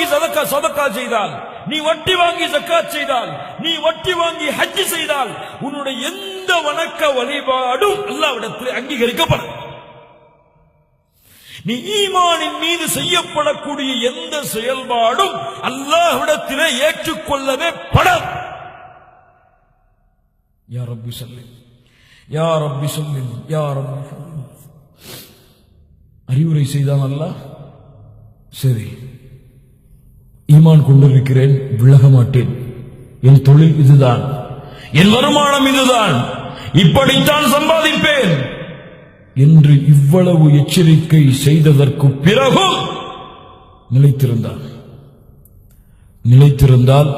வாங்கி சதக்கா சதக்கா செய்தால் நீ வட்டி வாங்கி சக்காத் செய்தால் நீ வட்டி வாங்கி ஹஜ் செய்தால் உன்னுடைய எந்த வணக்க வழிபாடும் அல்லாவிடத்தில் அங்கீகரிக்கப்படும். நீ ஈமானின் மீது செய்யப்படக்கூடிய எந்த செயல்பாடும் அல்லாஹ்விடத்திலே ஏற்றுக்கொள்ளவே படம் யா ரப்பி சொல்லு யா ரப்பி சொல்லு யா ரப்பி அறிவுரை செய்தான் அல்ல சரி ஈமான் கொண்டிருக்கிறேன் விலக மாட்டேன் என் தொழில் இதுதான் என் வருமானம் இதுதான் இப்படித்தான் சம்பாதிப்பேன் என்று இவ்வளவு எச்சரிக்கை செய்ததற்கு பிறகும் நிலைத்திருந்தார் நிலைத்திருந்தால்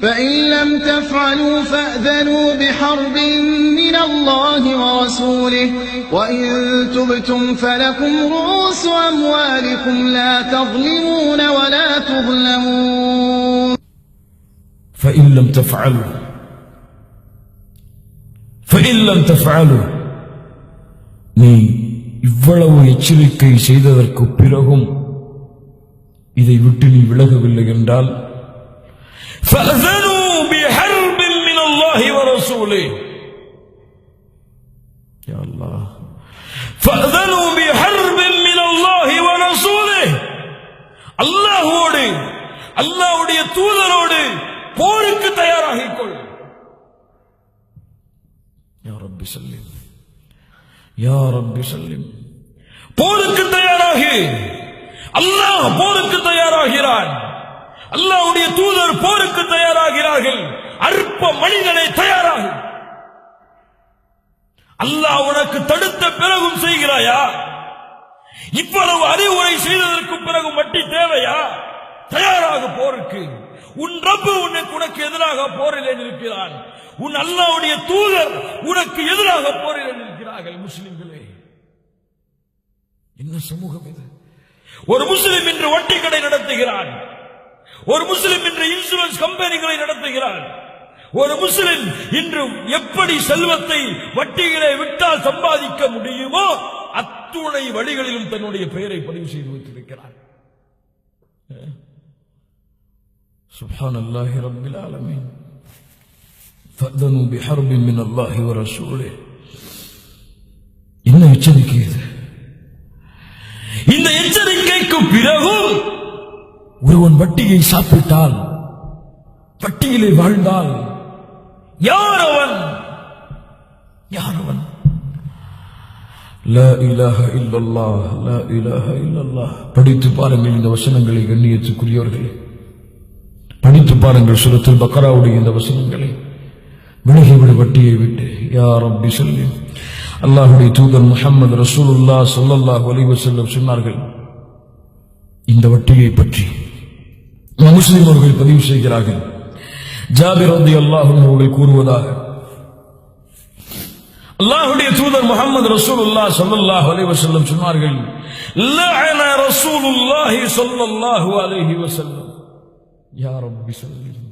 فإن لم تفعلوا فأذنوا بحرب من الله ورسوله وإن تبتم فلكم رؤوس أموالكم لا تظلمون ولا فإن لم تفعلوا فإن لم تفعلوا நீ இவ்வளவு எச்சரிக்கை செய்ததற்கு பிறகும் இதை விட்டு நீ விலகவில்லை என்றால் فأذنوا بحرب من الله ورسوله يا الله فأذنوا بحرب من الله ورسوله அல்லாஹ்வோடு அல்லாஹ்வுடைய தூதரோடு போருக்கு தயாராகிக் கொள் யா ரப்பி சல்லிம் யா ரப்பி சல்லிம் போருக்கு தயாராகி. அல்லாஹ் போருக்கு தயாராகிறான். அல்லாஹ்வுடைய தூதர் போருக்கு தயாராகிறார்கள். அற்ப மனிதனை தயாராகு. அல்லாஹ் உனக்கு தடுத்த பிறகும் செய்கிறாயா? இவ்வளவு அறிவுரை செய்ததற்கு பிறகு வட்டி தேவையா? தயார் எதிராக போருக்கு. உன் ரப்பு உனக்கு உனக்கு எதிராக போரில் இருக்கிறான் உன் அல்லாவுடைய தூதர் உனக்கு எதிராக போரில் இருக்கிறார்கள் முஸ்லிம்களே. என்ன சமூகம் இது? ஒரு முஸ்லிம் இன்று வட்டி கடை நடத்துகிறான். ஒரு முஸ்லிம் இன்று இன்சூரன்ஸ் கம்பெனிகளை நடத்துகிறான். ஒரு முஸ்லிம் இன்று எப்படி செல்வத்தை வட்டிகளை விட்டால் சம்பாதிக்க முடியுமோ அத்துணை வழிகளிலும் தன்னுடைய பெயரை பதிவு செய்து வைத்திருக்கிறார். سبحان الله رب العالمين فأذنوا بحرب من الله ورسوله என்ன எச்சரிக்கை இது இந்த எச்சரிக்கைக்கு பிறகும் ஒருவன் வட்டியை சாப்பிட்டால் வட்டியிலே வாழ்ந்தால் யார் அவன் யார் அவன் லா இலாஹ இல்லல்லாஹ் லா இலாஹ இல்லல்லாஹ் படித்து பாருங்கள் இந்த வசனங்களை கண்ணியத்துக்குரியவர்களே படித்து பாருங்கள் சுரத்தில் பக்கராவுடைய இந்த வசனங்களை. விலகிவிடு வட்டியை விட்டு. யார் அப்படி சொல்லி. அல்லாஹுடைய தூதர் முஹம்மது ரசூலுல்லா ஸல்லல்லாஹு அலைஹி வஸல்லம் சொன்னார்கள் இந்த வட்டியை பற்றி. முஸ்லிம் அவர்கள் பதிவு செய்கிறார்கள். ஜாபிர் ரலியல்லாஹு அல்லாஹும் அவர்கள் கூறுவதாக. அல்லாஹுடைய தூதர் முகமது ரசூலுல்லா ஸல்லல்லாஹு அலைஹி வஸல்லம் சொன்னார்கள் லஅன ரசூலுல்லாஹி ஸல்லல்லாஹு அலைஹி வஸல்லம். யார் அப்படி ஸல்லி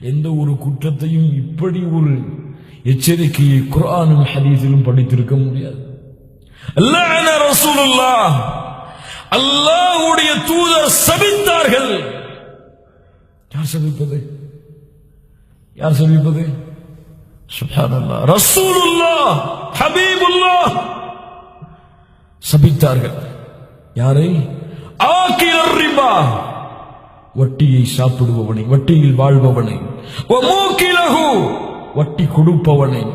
எந்த ஒரு குற்றத்தையும் இப்படி ஒரு எச்சரிக்கையை குரானும் ஹதீஸிலும் படித்திருக்க முடியாது. லஅன ரசூலுல்லாஹ். அல்லாஹ்வுடைய தூதர் சபித்தார்கள். யார் சபிப்பது? யார் சபிப்பது? சுப்ஹானல்லாஹ். ரசூலுல்லாஹ் ஹபீபுல்லாஹ். சபித்தார்கள். யாரை? ஆக்கிலர் ரிபா. வட்டியை சாப்பிடுபவனை வட்டியில் வாழ்பவனை. வட்டி கொடுப்பவனை.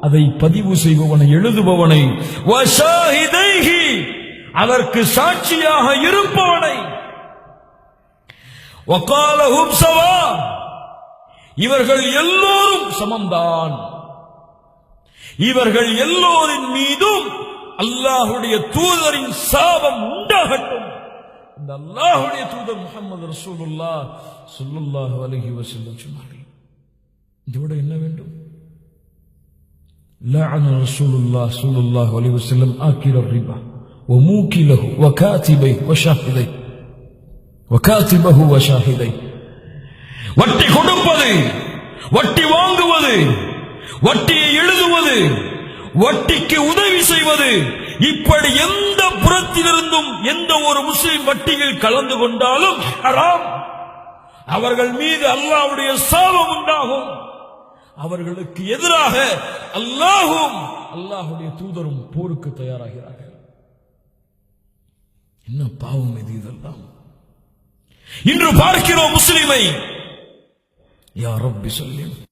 அதை பதிவு செய்பவனை எழுதுபவனை. அதற்கு சாட்சியாக இருப்பவனை. வகாலஹும் சவா இவர்கள் எல்லோரும் சமம்தான். இவர்கள் எல்லோரின் மீதும் அல்லாஹுடைய தூதரின் சாபம் உண்டாகட்டும். இந்த அல்லாஹுடைய தூதர் முகமது ரசூலுல்லா ஸல்லல்லாஹு அலைஹி வஸல்லம் சொன்னார்கள் இதோட என்ன வேண்டும் لعن رسول الله صلى الله عليه وسلم آكل الربا وموكله وكاتبيه وشاهديه وكاتبه وشاهديه வட்டி கொடுப்பது வட்டி வாங்குவது வட்டியை எழுதுவது வட்டிக்கு உதவி செய்வது இப்படி எந்த புறத்திலிருந்தும் எந்த ஒரு முஸ்லிம் வட்டியில் கலந்து கொண்டாலும் ஹராம். அவர்கள் மீது அல்லாஹ்வுடைய சாபம் உண்டாகும். அவர்களுக்கு எதிராக அல்லாஹும் அல்லாஹுடைய தூதரும் போருக்கு தயாராகிறார்கள். என்ன பாவம் இது இதெல்லாம்? இன்று பார்க்கிறோம் முஸ்லிமை. யாரும் ரப்பி